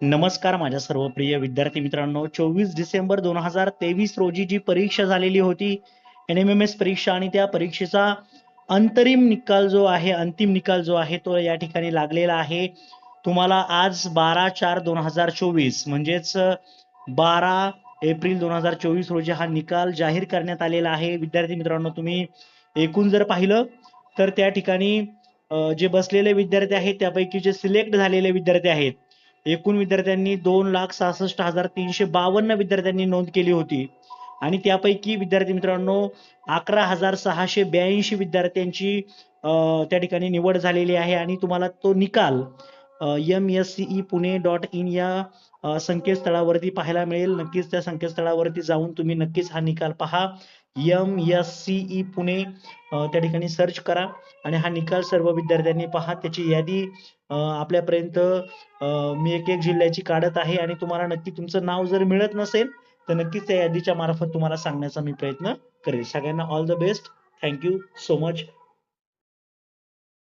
नमस्कार माझ्या सर्व प्रिय विद्यार्थी मित्रांनो. चोवीस डिसेंबर दोन हजार तेवीस रोजी जी परीक्षा झालेली होती एन एम एम एस परीक्षा आणि त्या परीक्षेचा अंतरिम निकाल जो आहे अंतिम निकाल जो आहे तो या ठिकाणी लागलेला आहे. तुम्हाला आज बारा चार दोन हजार चोवीस म्हणजेच बारा एप्रिल दोन हजार चोवीस रोजी हा निकाल जाहीर करण्यात आलेला आहे. विद्यार्थी मित्रांनो तुम्ही एकूण जर पाहिलं तर त्या ठिकाणी जे बसलेले विद्यार्थी आहेत त्यापैकी जे सिलेक्ट झालेले विद्यार्थी आहेत एकूण विद्यार्थ्यांनी दोन लाख सहासष्ट हजार तीनशे बावन्न विद्यार्थ्यांनी नोंद केली होती. आणि त्यापैकी विद्यार्थी मित्रांनो अकरा हजार सहाशे ब्याऐंशी विद्यार्थ्यांची अं, त्या ठिकाणी निवड झालेली आहे. आणि तुम्हाला तो निकाल M S C E Pune dot in या संकेतस्थळावरती पाहायला मिळेल. नक्कीच त्या संकेतस्थळावरती जाऊन तुम्ही नक्कीच हा निकाल पहा. एम एस सीई पुणे त्या ठिकाणी सर्च करा आणि हा निकाल सर्व विद्यार्थ्यांनी पहा. त्याची यादी आपल्यापर्यंत मी एक एक जिल्ह्याची काढत आहे आणि तुम्हाला नक्की तुमचं नाव जर मिळत नसेल तर नक्कीच त्या यादीच्या मार्फत तुम्हाला सांगण्याचा मी प्रयत्न करेल. सगळ्यांना all the best thank you so much